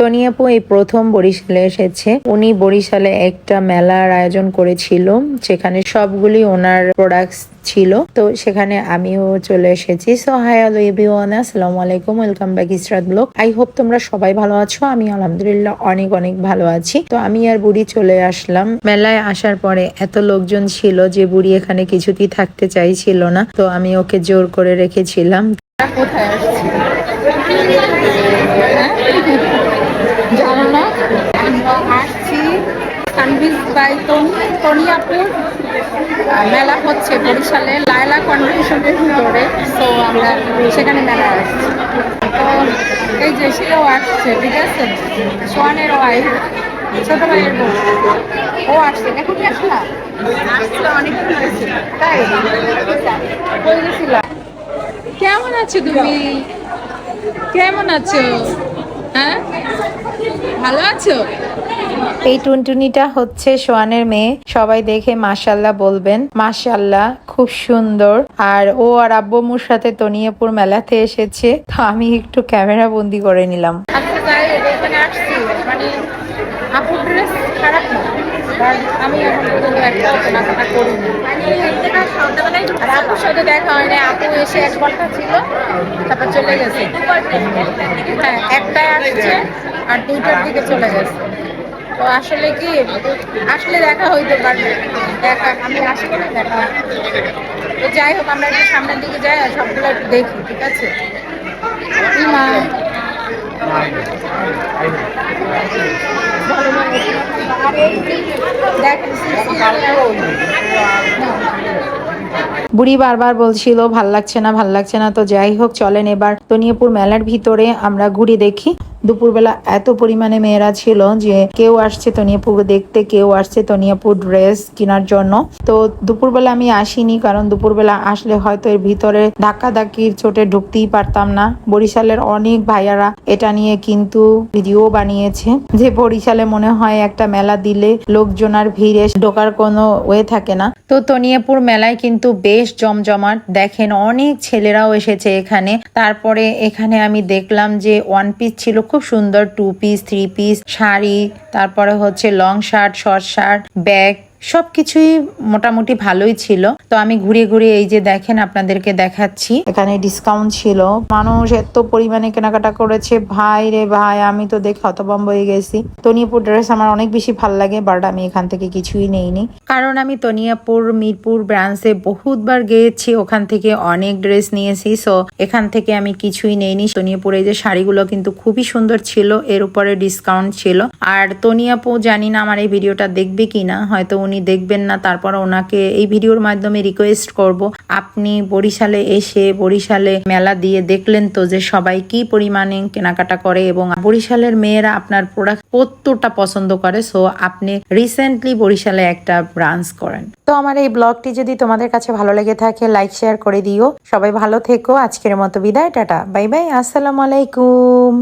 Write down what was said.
তনিয়াপু এই প্রথম বরিশালে এসেছে। উনি বরিশালে একটা মেলার আয়োজন করেছিল, যেখানে সবগুলি ওনার প্রোডাক্টস ছিল। তো সেখানে আমিও চলে এসেছি। সো হাই আলো এভরিওয়ান আসসালামু আলাইকুম। Welcome back Israt blog I hope তোমরা সবাই ভালো আছো। আমি আলহামদুলিল্লাহ অনেক অনেক ভালো আছি। তো আমি আর বুড়ি চলে আসলাম। মেলায় আসার পরে এত লোকজন ছিল যে বুড়ি এখানে কিছুতেই থাকতে চাইছিল না। তো আমি ওকে জোর করে রেখেছিলাম। কোথায় তনিয়াপুর মেলা হচ্ছে বরিশালে, লায়লা কনভেনশনের ভিতরে। তো আমরা সেখানে মেলা আসছি। তো, এই যে সেও আসছে, ঠিক আছে? সোয়ানের ওয়াইফ ছোট ভাইয়ের ও আসছে। এখন কি আসলা আসছিল অনেকদিন হয়েছে। তাই? কেমন আছো তুমি? কেমন আছো? হ্যাঁ? ভালো আছো? এই টুনটুনিটা হচ্ছে সোয়ানের মেয়ে। সবাই দেখে মাশাল্লাহ বলবেন। মাশাল্লাহ খুব সুন্দর। আর ও আর আব্বুমুর সাথে তনিয়াপুর মেলাতে এসেছে। তো আমি একটু ক্যামেরা বন্দি করে নিলাম। এখানে আসছি। মানে ড্রেস খারাপ না? কারণ আমি এখন পর্যন্ত একটা কেনাকাটা করিনি। আর আপুর সাথে দেখা হয় না আপু এসে এক ঘণ্টা ছিল তারপর চলে গেছে। হ্যাঁ একটাই আসছে আর দুইটার দিকে চলে গেছে। তো আসলে কি আসলে দেখা হইতে পারবে দেখা আমি আসি না দেখা। তো যাই হোক আমরা একটু সামনের দিকে যাই আর সবগুলো একটু দেখি ঠিক আছে? ইমা বুড়ি বারবার বলছিল, ভালো লাগছে না, ভালো লাগছে না, তো যাই হোক, চলেন এবার। তনিয়াপুর মেলার ভিতরে আমরা ঘুরে দেখি। দুপুরবেলা এত পরিমাণে মেয়েরা ছিল যে কেউ আসছে তনিয়াপুর দেখতে, কেউ আসছে তনিয়াপুর ড্রেস কেনার জন্য। তো দুপুরবেলা আমি আসিনি কারণ দুপুরবেলা আসলে হয়তো এর ভিতরে ধাক্কা ধাক্কির চোটে ঢুকতেই পারতাম না। বরিশালের অনেক ভাইয়ারা এটা নিয়ে কিন্তু ভিডিও বানিয়েছে যে বরিশালে মনে হয় একটা মেলা দিলে লোকজনার ভিড়ে ঢোকার কোনো ওয়ে থাকে না। তো তনিয়াপুর মেলায় কিন্তু বেশ জমজমাট। দেখেন অনেক ছেলেরাও এসেছে এখানে। তারপরে এখানে আমি দেখলাম যে ওয়ান পিস ছিল খুব সুন্দর two piece three piece sari তারপরে হচ্ছে long shirt short shirt bag সবকিছুই মোটামুটি ভালোই ছিল। তো আমি ঘুরে ঘুরে এই যে দেখেন আপনাদেরকে দেখাচ্ছি। এখানে ডিসকাউন্ট ছিল। মানুষ এত পরিমাণে কেনাকাটা করেছে। ভাই রে ভাই আমি তো দেখে হতভম্ব হয়ে গেছি। তনিয়াপুর ড্রেস আমার অনেক বেশি ভালো লাগে বাট আমি এখান থেকে কিছুই নেইনি। কারণ আমি তনিয়াপুর মিরপুর ব্রাঞ্চে বহুতবার গিয়েছি। ওখান থেকে অনেক ড্রেস নিয়েছি। সো এখান থেকে আমি কিছুই নেইনি। তনিয়াপুরে যে শাড়িগুলো কিন্তু খুবই সুন্দর ছিল। এর উপরে ডিসকাউন্ট ছিল। আর তনিয়াপু জানি না আমার এই ভিডিওটা দেখবে কিনা হয়তো উনি দেখবেন না, তারপর ওনাকে এই ভিডিওর মাধ্যমে রিকোয়েস্ট করব। আপনি বরিশালে এসে বরিশালে মেলা দিয়ে দেখলেন তো যে সবাই কি পরিমাণে কেনাকাটা করে এবং বরিশালের মেয়েরা আপনার প্রোডাক্ট কতটা পছন্দ করে। সো আপনি রিসেন্টলি বরিশালে একটা ব্রাঞ্চ করেন। তো আমার এই ব্লগটি যদি তোমাদের কাছে ভালো লেগে থাকে লাইক শেয়ার করে দিও। সবাই ভালো থেকো। আজকের মতো বিদায়, টাটা। বাই বাই, আসসালামু আলাইকুম।